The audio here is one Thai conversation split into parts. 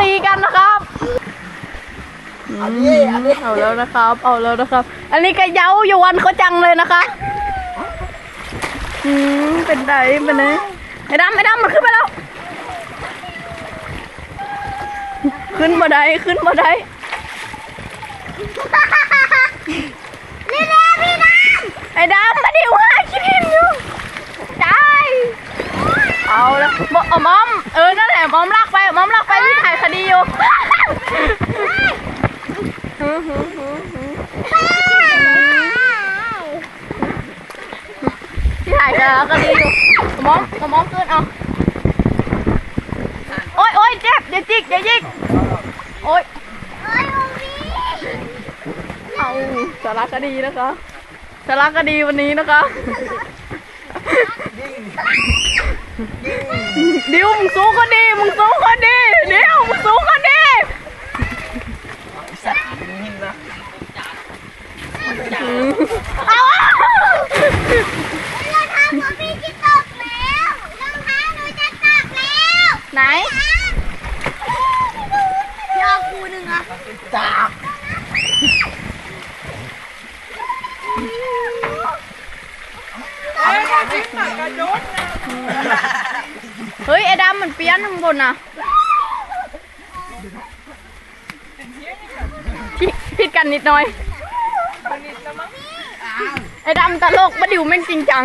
ตีกันนะครับอันนี้อันนี้เอาแล้วนะครับ เอาแล้วนะครับ อันนี้ก็เย้ายวนเขาจังเลยนะคะอืมเป็นไดเป็นไงไอ้ดำไอ้ดำมันขึ้นมาแล้ว ขึ้นมาได้ขึ้นมาได้นี่แหละพี่น้ไอ้ดำมาดิว่าคิดเห็นอยู่ได้เอาแล้วมเอามอมเออนั่นแหละ มอมลากไปมอมลากไปพี่ถ่ายคดีอยู่พี่ถ่ายคดีอยู่มอมเอามอมขึ้นเอาโอ๊ยโอ๊ยเจ็บเดี๋ยวจิกเดี๋ยวจิกโอ๊ยำเอ้ยโอ้พี่เอาสารคดีนะคะสารคดีวันนี้นะคะดิวมึงสู้ก็ดีมึงสู้ก็ดีดิวมึงสู้ก็ดี สัตว์นิ่งๆนะ เอาเราทำของพี่จะตกแล้วรองเท้าหนูจะตกแล้วไหนยอกูหนึ่งอะจับเฮ้ยไอ้ดำมันเปี้ยนข้างบนน่ะผิดกันนิดหน่อย ไอ้ดำตลกมาดิวแม่งจริงจัง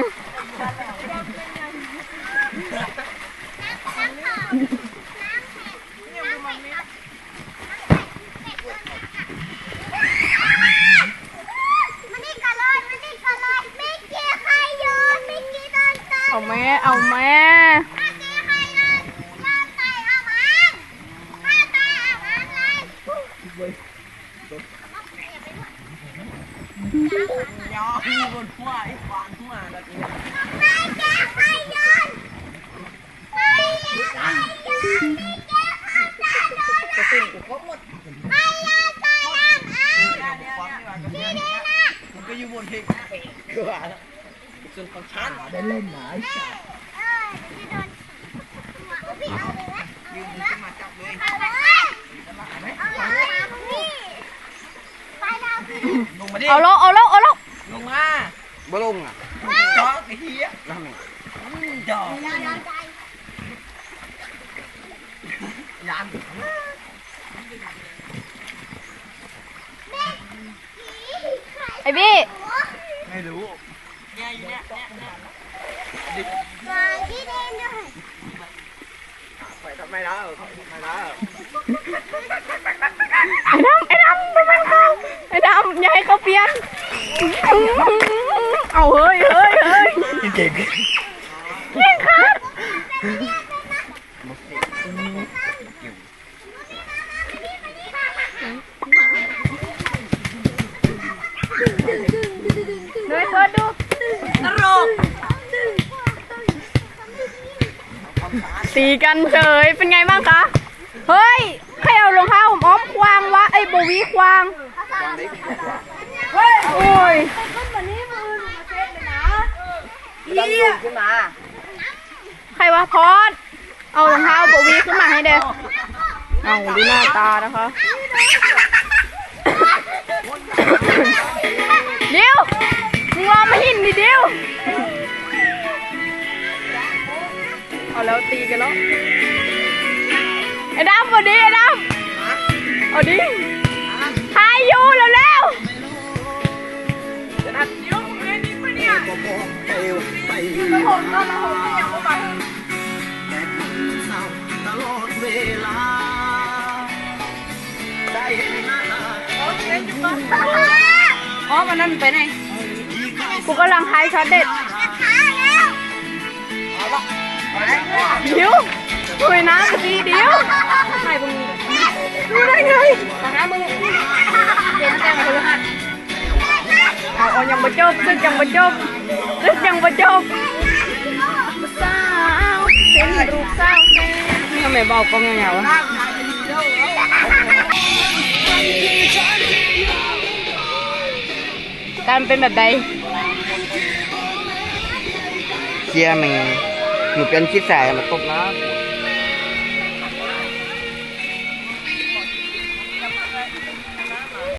มันนี่กันเลยมันนี่กันเลยไม่เกี่ยวใครโยนไม่เกี่ยวโดนตบเอาแม่ เอาแม่ถ้าเกี่ ยอมันถ้าตายเอามันเลยยอมบนหัวไอ้ควานหัวนะทีไม่เกี่ยวใครโยนไม่เกี่ยวใครโยนไม่เกี่ยวใครโยนจะตื่นกูก็หมดไม่โยนใส่เอาเอนี่ว่าก็เนี่ยมันก็อยู่บนเพลงเกือบส่วนของฉันได้เล่นหมาไอ้สัตว์เออจะโดนหัวพี่เอาเลยนะยืนขึ้นมาจับเลยเอาเลยพี่ไปแล้ว ลงมาดิ เอาแล้วเอาแล้วเอาแล้วลงมาบ่ลงอะจอกไอ้เหี้ยนั่นจอกยันไอ้บี้ไม่รู้เนี่ยเนี่ยเนี่ยเนี่ยวางที่เดินด้วยไปทำไมแล้วทำไมแล้ว ไอ้ดำไอ้ดำไปมันเขาไอ้ดำอย่าให้เขาเปลี่ยนเอาเฮ้ยเฮ้ยเฮ้ย เก่งเก่งครับเฮ้ยเปิดดูตลกตีกันเฉยเป็นไงบ้างคะ เฮ้ย ใครเอารองเท้าผมอ้อมควางวะไอ้โบวีควางโอ้ย ดันลูกขึ้นมา ใครวะพอดเอารองเท้าโบวีขึ้นมาให้เด้เอาดูหน้าตานะคะ เดี๋ยวมึงรอมาหินดิเดี๋ยวเอาแล้วตีกันแล้วไอ้ดำเอาดิไอ้ดำเอาดิทายอยู่แล้วแล้ว ไปไปผมก็มาผมก็ยังมาตลอดเวลา ได้เห็นหน้าอ๋อมันนั่นไปไหนกูกำลังไฮช็อตเด็ดเดี๋ยวคุยน้ำดีเดี๋ยวใครมึงรู้ได้ไงตอนนั้นมึงเดี๋ยวแจ้งมาคนละหันเอาเอายังมาจบซึกยังมาจบซึกยังมาจบสาวเป็นลูกสาวแซ่ทำไม